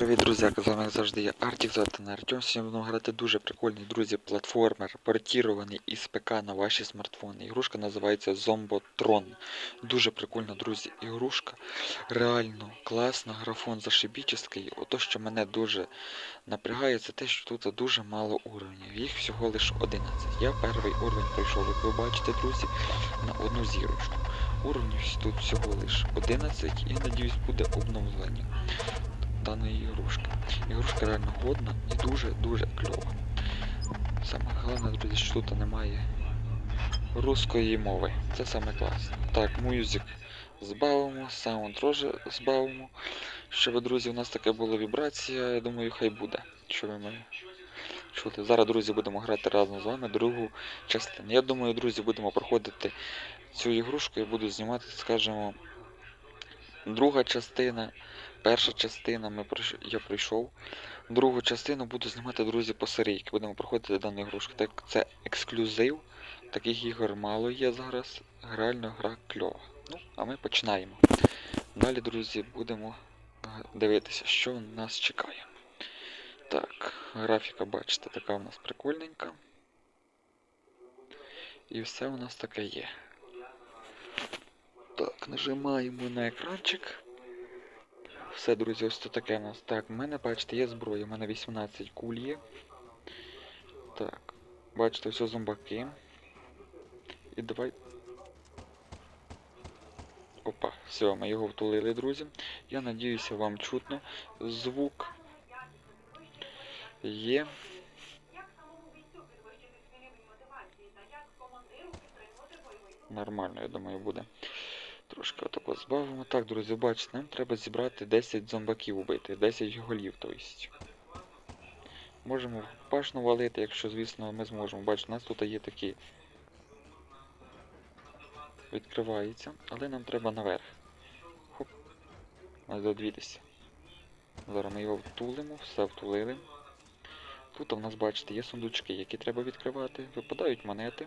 привіт, друзі! З вами завжди я Артік, звати на Артем. Сьогодні будемо грати дуже прикольний, друзі, платформер, портірований із ПК на ваші смартфони. Ігрушка називається Зомботрон. Дуже прикольна, друзі, ігрушка. Реально класна, графон зашибічний. Ото, що мене дуже напрягає, це те, що тут дуже мало уровнів. Їх всього лише 11. Я перший уровень пройшов, як ви бачите, друзі, на одну зірочку. Уровнів тут всього лише 11 і надіюсь буде обновлення даної ігрушки. Ігрушка реально годна і дуже-дуже кльова. Саме головне, друзі, що тут немає русської мови. Це саме класне. Так, музик збавимо, саунд теж збавимо. Щоб, друзі, у нас таке була вібрація, я думаю, хай буде. Що ви мене чути. Зараз, друзі, будемо грати разом з вами другу частину. Я думаю, друзі, будемо проходити цю ігрушку і буду знімати, скажімо, друга частина. Перша частина ми пройш... я пройшов. Другу частину буду знімати, друзі, по серійки. Будемо проходити дану ігрушку. Так це ексклюзив. Таких ігор мало є зараз. Реально гра кльова. Ну, а ми починаємо. Далі, друзі, будемо дивитися, що нас чекає. Так, графіка, бачите, така у нас прикольненька. І все у нас таке є. Так, нажимаємо на екранчик. Все, друзі, ось тут таке у нас. Так, в мене, бачите, є зброя, у мене 18 куль є. Так, бачите, все зомбаки. І давай. Опа, все, ми його втулили, друзі. Я надіюся, вам чутно. Звук є. Нормально, я думаю, буде. Трошки отако збавимо. Так, друзі, бачите, нам треба зібрати 10 зомбаків убити, 10 голів, тобто. Можемо пашну валити, якщо, звісно, ми зможемо. Бачите, у нас тут є такі. Відкривається, але нам треба наверх. Хоп. Треба додвітися. Зараз ми його втулимо, все втулили. Тут у нас, бачите, є сундучки, які треба відкривати. Випадають монети.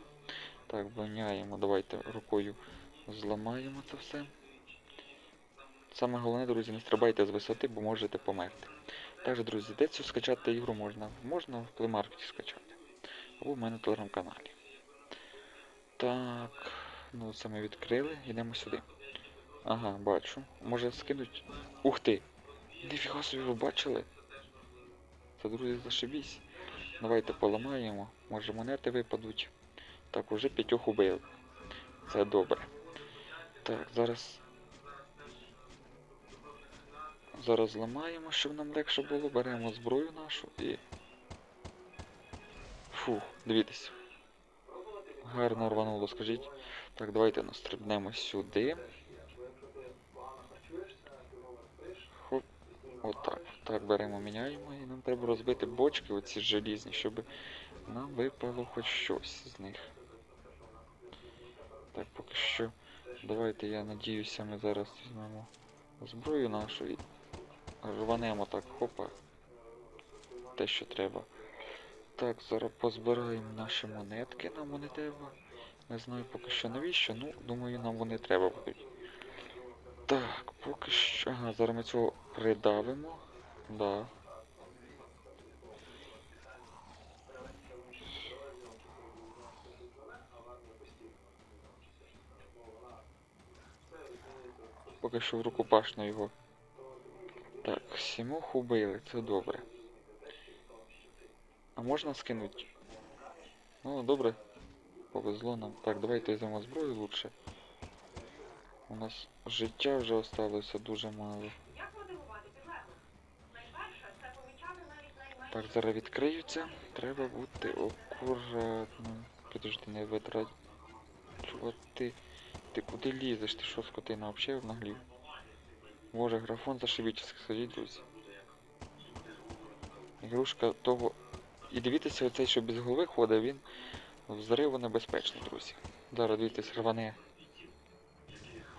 Так, виняємо, давайте рукою зламаємо це все. Саме головне, друзі, не стрибайте з висоти, бо можете померти. Також, друзі, де цю скачати ігру можна? Можна в плеймаркеті скачати. Або в мене в телеграм-каналі. Так, ну це ми відкрили, йдемо сюди. Ага, бачу. Може скинуть. Ух ти! Ніфіга собі ви бачили? Це, друзі, зашибісь. Давайте поламаємо. Може монети випадуть. Так, уже п'ятьох убили. Це добре. Так, зараз. Зараз зламаємо, щоб нам легше було. Беремо зброю нашу і. Фух, дивіться. Гарно рвануло, скажіть. Так, давайте настрибнемо сюди. Хоп. Отак. Так, беремо, міняємо і нам треба розбити бочки, оці желізні, щоб нам випало хоч щось з них. Так, поки що. Давайте я надіюся, ми зараз візьмемо зброю нашу і рванемо так, хопа. Те, що треба. Так, зараз позбираємо наші монетки, нам вони треба. Не знаю поки що навіщо, ну, думаю, нам вони треба будуть. Так, поки що. Ага, зараз ми цього придавимо. Да. Поки що в рукопашну його. Так, сімох убили, це добре. А можна скинути? Ну, добре. Повезло нам. Так, давайте візьмемо зброю лучше. У нас життя вже осталося дуже мало. Так, зараз відкриються. Треба бути акуратним. Підожди, не витрать. Ти? Куди лізеш? Ти що, скотина, взагалі наглів? Боже, графон зашибічний, скажіть, друзі. Ігрушка того. І дивіться, оцей, що без голови ходить, він взриву небезпечний, друзі. Зараз дивіться, рване.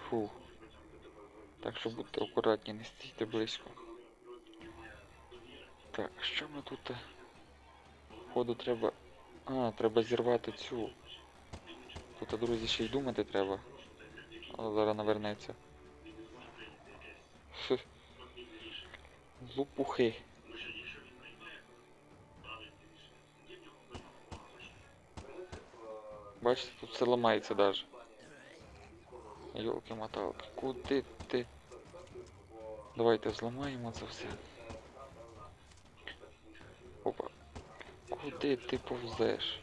Фу. Так що будьте акуратні, не стійте близько. Так, що ми тут? Ходу треба... А, треба зірвати цю. Тут, друзі, ще й думати треба. Зараз навернеться. Лупухи. Бачите, тут все ламається даже. Йолки-моталки, куди ти? Давайте зламаємо це все. Опа. Куди ти повзеш?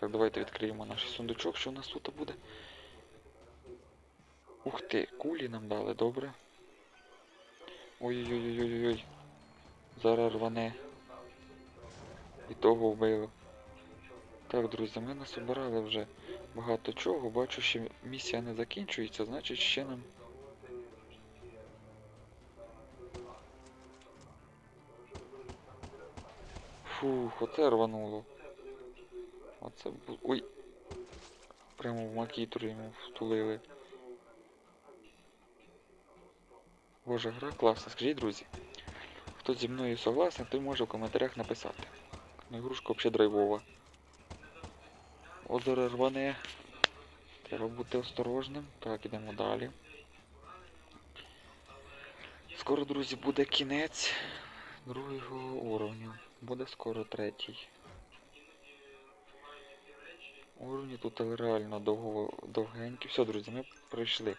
Так, давайте відкриємо наш сундучок, що у нас тут буде. Ух ти, кулі нам дали, добре. Ой-ой-ой-ой-ой. Зараз рване. І того вбило. Так, друзі, ми насобирали вже багато чого. Бачу, що місія не закінчується, значить ще нам. Фух, оце рвануло. Оце бу... Ой. Прямо в макітру йому втулили. Боже, гра класна. Скажіть, друзі. Хто зі мною согласен, той може в коментарях написати. Ігрушка взагалі драйвова. Озеро рване. Треба бути осторожним. Так, ідемо далі. Скоро, друзі, буде кінець другого уровню. Буде скоро третій. Уровні тут реально довго, довгенькі. Все, друзі, ми пройшли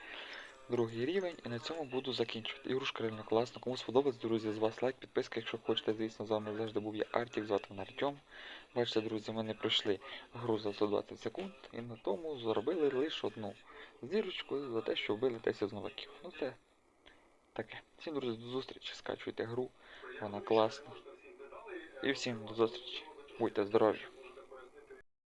другий рівень і на цьому буду закінчувати. Ігрушка реально класна. Кому сподобається, друзі, з вас лайк, підписка, якщо хочете, звісно, з вами завжди був я Артік, звати мене Артем. Бачите, друзі, ми не пройшли гру за 120 секунд і на тому заробили лише одну зірочку за те, що вбили 10 зновиків. Ну це таке. Всім, друзі, до зустрічі, скачуйте гру, вона класна. І всім до зустрічі. Будьте здорові!